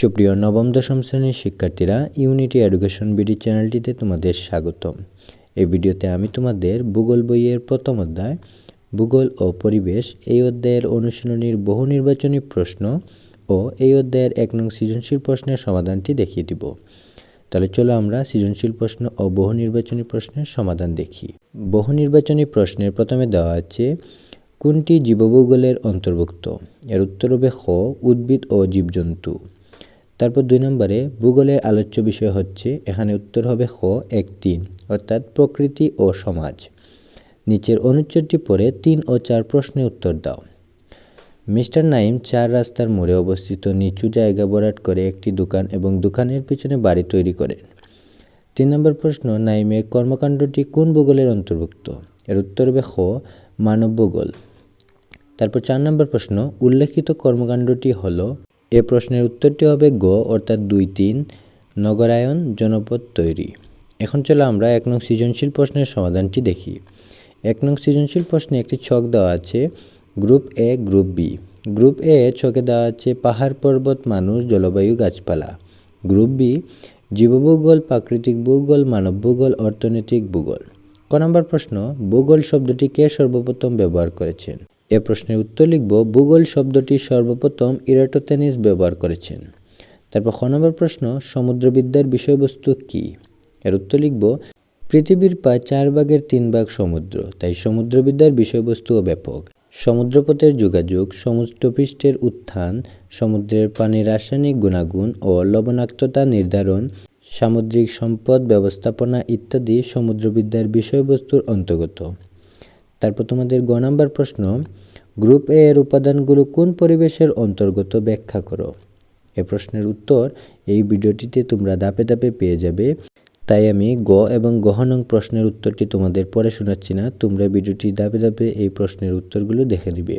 সুপ্রিয় নবম, দশম শ্রেণির শিক্ষার্থীরা ইউনিটি এডুকেশন বিডি চ্যানেলটিতে তোমাদের স্বাগতম। এই ভিডিওতে আমি তোমাদের ভূগোল বইয়ের প্রথম অধ্যায়, ভূগোল ও পরিবেশ, এই অধ্যায়ের অনুশীলনীর বহু নির্বাচনী প্রশ্ন ও এই অধ্যায়ের এক নং সৃজনশীল প্রশ্নের সমাধানটি দেখিয়ে দিব। তাহলে চলো আমরা সৃজনশীল প্রশ্ন ও বহু নির্বাচনী প্রশ্নের সমাধান দেখি। বহু নির্বাচনী প্রশ্নের প্রথমে দেওয়া আছে, কোনটি জীবভূগোলের অন্তর্ভুক্ত? এর উত্তর হবে খ, উদ্ভিদ ও জীবজন্তু। তারপর দুই নম্বরে, ভূগোলের আলোচ্য বিষয় হচ্ছে, এখানে উত্তর হবে খ এক তিন অর্থাৎ প্রকৃতি ও সমাজ। নিচের অনুচ্ছেদটি পড়ে তিন ও চার প্রশ্নে উত্তর দাও। মিস্টার নাইম চার রাস্তার মোড়ে অবস্থিত নিচু জায়গা ভরাট করে একটি দোকান এবং দোকানের পিছনে বাড়ি তৈরি করেন। তিন নম্বর প্রশ্ন, নাইমের কর্মকাণ্ডটি কোন ভূগোলের অন্তর্ভুক্ত? এর উত্তর হবে খ মানব ভূগোল তারপর চার নম্বর প্রশ্ন, উল্লেখিত কর্মকাণ্ডটি হলো এ প্রশ্নের উত্তরটি হবে গ, অর্থাৎ দুই তিন নগরায়ন জনপদ তৈরি। এখন চলো আমরা এক নং সৃজনশীল প্রশ্নের সমাধানটি দেখি। এক নং সৃজনশীল প্রশ্নে একটি ছক দেওয়া আছে, group A, group B. Group A ছকে দেওয়া আছে পাহাড়, পর্বত, মানুষ, জলবায়ু, গাছপালা। গ্রুপ বি, জীবভূগোল, প্রাকৃতিক ভূগোল, মানব ভূগোল, অর্থনৈতিক ভূগোল। ক নম্বর প্রশ্ন, ভূগোল শব্দটি কে সর্বপ্রথম ব্যবহার করেছেন? এ প্রশ্নের উত্তর লিখব, ভূগোল শব্দটি সর্বপ্রথম ইরাটোতেনিস ব্যবহার করেছেন। তারপর খ নম্বর প্রশ্ন, সমুদ্রবিদ্যার বিষয়বস্তু কি? এর উত্তর লিখব, পৃথিবীর প্রায় চার ভাগের তিন ভাগ সমুদ্র, তাই সমুদ্রবিদ্যার বিষয়বস্তুও ব্যাপক। সমুদ্রপথের যোগাযোগ, সমুদ্রপৃষ্ঠের উত্থান, সমুদ্রের পানির রাসায়নিক গুণাগুণ ও লবণাক্ততা নির্ধারণ, সামুদ্রিক সম্পদ ব্যবস্থাপনা ইত্যাদি সমুদ্রবিদ্যার বিষয়বস্তুর অন্তর্গত। তারপর তোমাদের গ নাম্বার প্রশ্ন, গ্রুপ এ এর উপাদানগুলো কোন পরিবেশের অন্তর্গত ব্যাখ্যা করো? এ প্রশ্নের উত্তর এই ভিডিওটিতে তোমরা দাপে দাপে পেয়ে যাবে। তাই আমি গ এবং গহনং প্রশ্নের উত্তরটি তোমাদের পড়ে শোনাচ্ছি না, তোমরা ভিডিওটি দাপে দাপে এই প্রশ্নের উত্তরগুলো দেখে নিবে।